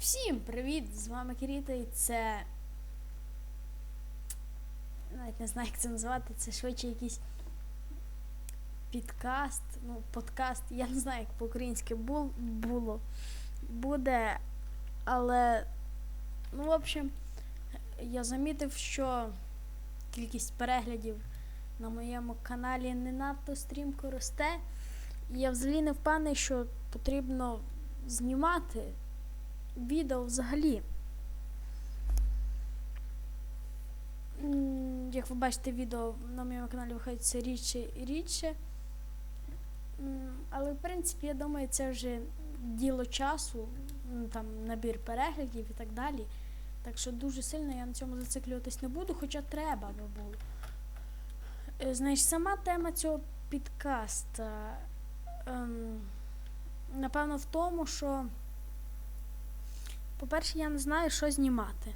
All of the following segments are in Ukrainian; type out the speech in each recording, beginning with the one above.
Всім привіт! З вами Кіріта і це. Навіть не знаю, як це назвати, це швидше якийсь підкаст, ну, подкаст, я не знаю, як по-українськи бул, було. Буде. Але, ну, в общем, я замітив, що кількість переглядів на моєму каналі не надто стрімко росте. І я взагалі не впевнений, що потрібно знімати відео взагалі. Як ви бачите, відео на моєму каналі виходить все рідше і рідше. Але, в принципі, я думаю, це вже діло часу, там набір переглядів і так далі. Так що дуже сильно я на цьому зациклюватись не буду, хоча треба би було. Е, Знаєш, сама тема цього підкаста. Ем, напевно, в тому, що, по-перше, я не знаю, що знімати.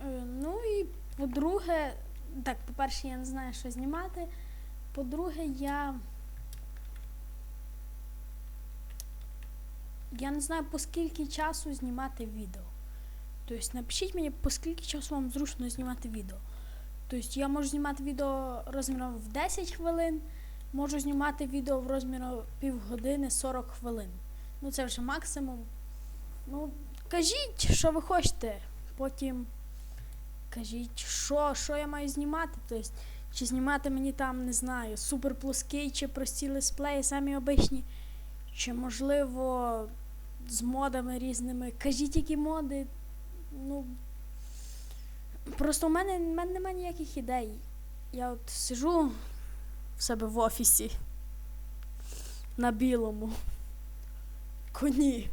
Е, ну і по-друге, так, по-перше, я не знаю, що знімати. По-друге, я. Я не знаю, по скільки часу знімати відео. Тобто напишіть мені, по скільки часу вам зручно знімати відео. Тобто я можу знімати відео розміром в 10 хвилин, можу знімати відео в розміру півгодини 40 хвилин. Ну це вже максимум. Ну, кажіть, що ви хочете. Потім кажіть, що, що я маю знімати. Тобто, чи знімати мені там, не знаю, супер плоский, чи прості лесплеї, самі обичні, чи можливо з модами різними. Кажіть, які моди. Ну, Просто в мене, в мене немає ніяких ідей. Я от сижу в себе в офісі на білому коні.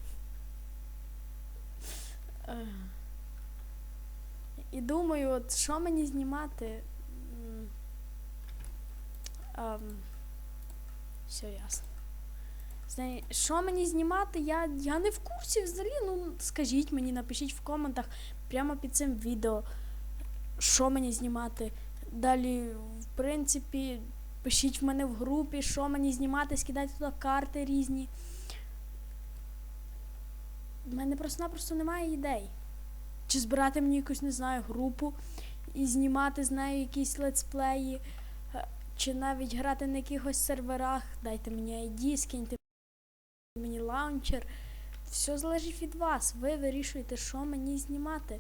Е, І думаю, от що мені знімати? М, ем, Все ясно. Знає, що мені знімати, я, я не в курсі взагалі. Ну, скажіть мені, напишіть в коментах прямо під цим відео що мені знімати. Далі, в принципі, пишіть в мене в групі, що мені знімати, скидайте туди карти різні. У мене просто-напросто немає ідей. Чи збирати мені якусь, не знаю, групу і знімати з нею якісь летсплеї, е, чи навіть грати на якихось серверах, дайте мені ID, скиньте мені лаунчер. Все залежить від вас. Ви вирішуєте, що мені знімати.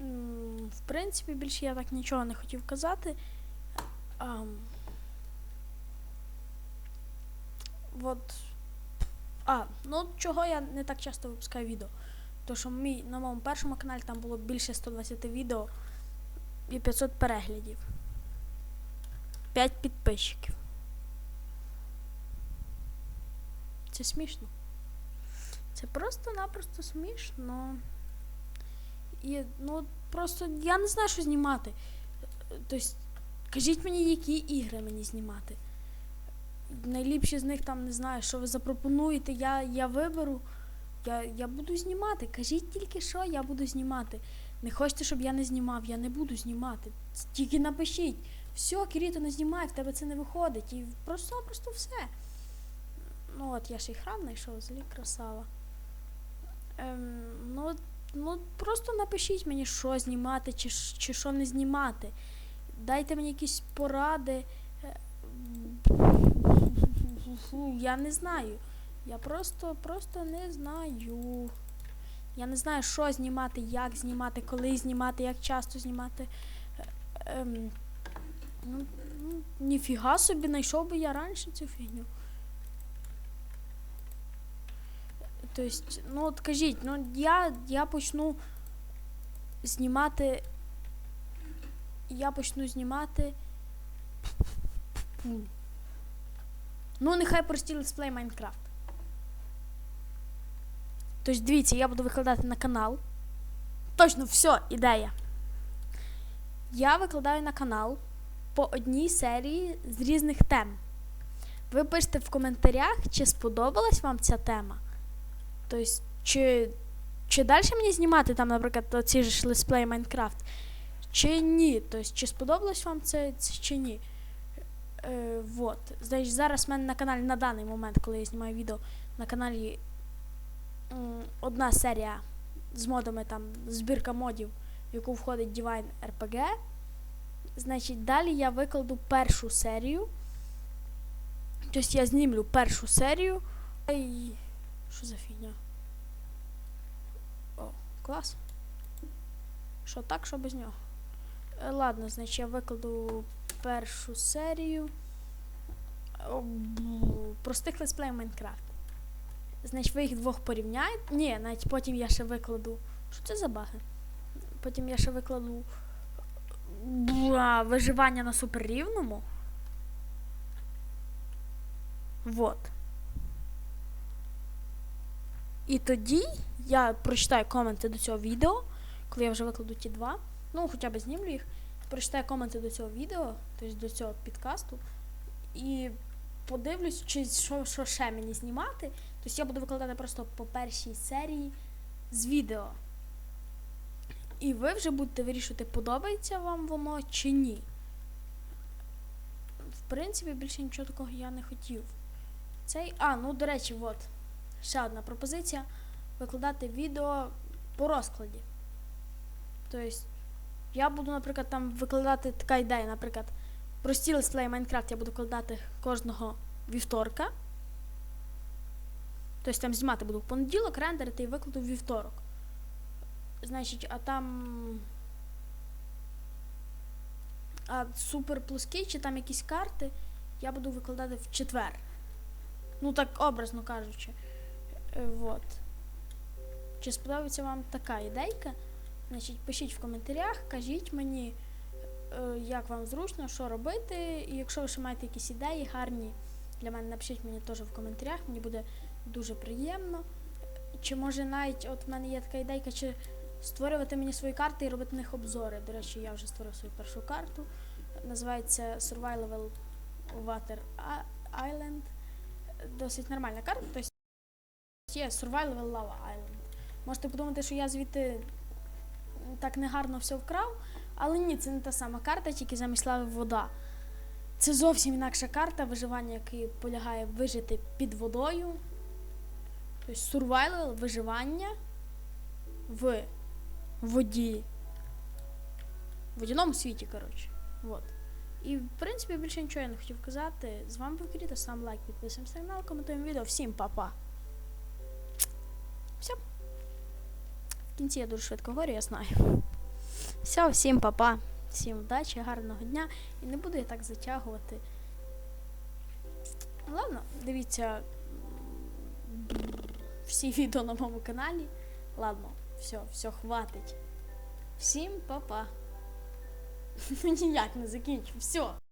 М, В принципі, більше я так нічого не хотів казати. Ам, от. А, ну чого я не так часто випускаю відео? То що мій, на моєму першому каналі там було більше 120 відео і 500 переглядів. 5 підписчиків. Це смішно. Це просто-напросто смішно. І ну просто я не знаю, що знімати. Тобто, кажіть мені, які ігри мені знімати. Найліпші з них там не знаю, що ви запропонуєте, я, я виберу. Я, я буду знімати. Кажіть тільки що я буду знімати. Не хочете, щоб я не знімав, я не буду знімати. Тільки напишіть. Все, Кіріто, не знімай, в тебе це не виходить. І просто-просто все. Ну от я ще й храм знайшов, злі красава. Ем, ну, от Ну, просто напишіть мені, що знімати чи, чи що не знімати. Дайте мені якісь поради. Е, Я не знаю. Я просто, просто не знаю. Я не знаю, що знімати, як знімати, коли знімати, як часто знімати. Е, Ем, ну, ну, ніфіга собі, знайшов би я раніше цю фігню. Тобто, ну от кажіть, ну я, я почну знімати. Я почну знімати. Ну, нехай прості летсплей Майнкрафт. Тобто, дивіться, я буду викладати на канал. Точно, все, ідея. Я викладаю на канал по одній серії з різних тем. Ви пишете в коментарях, чи сподобалась вам ця тема. Тобто, чи, чи далі мені знімати там, наприклад, оці ж летсплеї Майнкрафт, чи ні? Тобто, чи сподобалось вам це, це чи ні? Е, вот. Значить, зараз в мене на каналі на даний момент, коли я знімаю відео, на каналі м, одна серія з модами, там збірка модів, в яку входить Divine RPG. Значить, далі я викладу першу серію. Тобто я знімлю першу серію. І... Що за фігня? О, клас. Що так, що без нього? Е, Ладно, значить я викладу першу серію. Простих летсплей Майнкрафт. Значить, ви їх двох порівняєте. Ні, навіть потім я ще викладу. Що це за баги? Потім я ще викладу бла, виживання на суперрівному. Вот. І тоді я прочитаю коменти до цього відео, коли я вже викладу ті два. Ну, хоча б знімлю їх. Прочитаю коменти до цього відео, тобто до цього підкасту. І подивлюсь, чи що, що ще мені знімати. Тобто я буду викладати просто по першій серії з відео. І ви вже будете вирішувати, подобається вам воно чи ні. В принципі, більше нічого такого я не хотів. Цей. А, ну до речі, от. Ще одна пропозиція. Викладати відео по розкладі. Тобто, я буду, наприклад, там викладати така ідея, наприклад, прості летсплеї Майнкрафт я буду викладати кожного вівторка. Тобто там знімати буду в понеділок, рендерити і викладу в вівторок. Значить, а там. А супер плоский чи там якісь карти я буду викладати в четвер. Ну так образно кажучи. Е, Вот. Чи сподобається вам така ідейка? Значить, пишіть в коментарях, кажіть мені, е, як вам зручно, що робити. І якщо ви ще маєте якісь ідеї гарні для мене, напишіть мені теж в коментарях, мені буде дуже приємно. Чи може навіть от в мене є така ідейка, чи створювати мені свої карти і робити на них обзори. До речі, я вже створив свою першу карту. Називається Survival Water Island. Досить нормальна карта. Є Survival Lava Island. Можете подумати, що я звідти так негарно все вкрав, але ні, це не та сама карта, тільки замість лави вода. Це зовсім інакша карта виживання, яке полягає вижити під водою. Тобто survival, виживання в воді. В водяному світі, коротше. Вот. І, в принципі, більше нічого я не хотів казати. З вами був Киріта, сам лайк, підписуємося на канал, коментуємо відео. Всім па-па. В кінці я дуже швидко говорю, я знаю. Все, всім па-па. Всім удачі, гарного дня. І не буду я так затягувати. Ладно, дивіться всі відео на моєму каналі. Ладно, все, все, хватить. Всім па-па. Ну ніяк не закінчу. Все.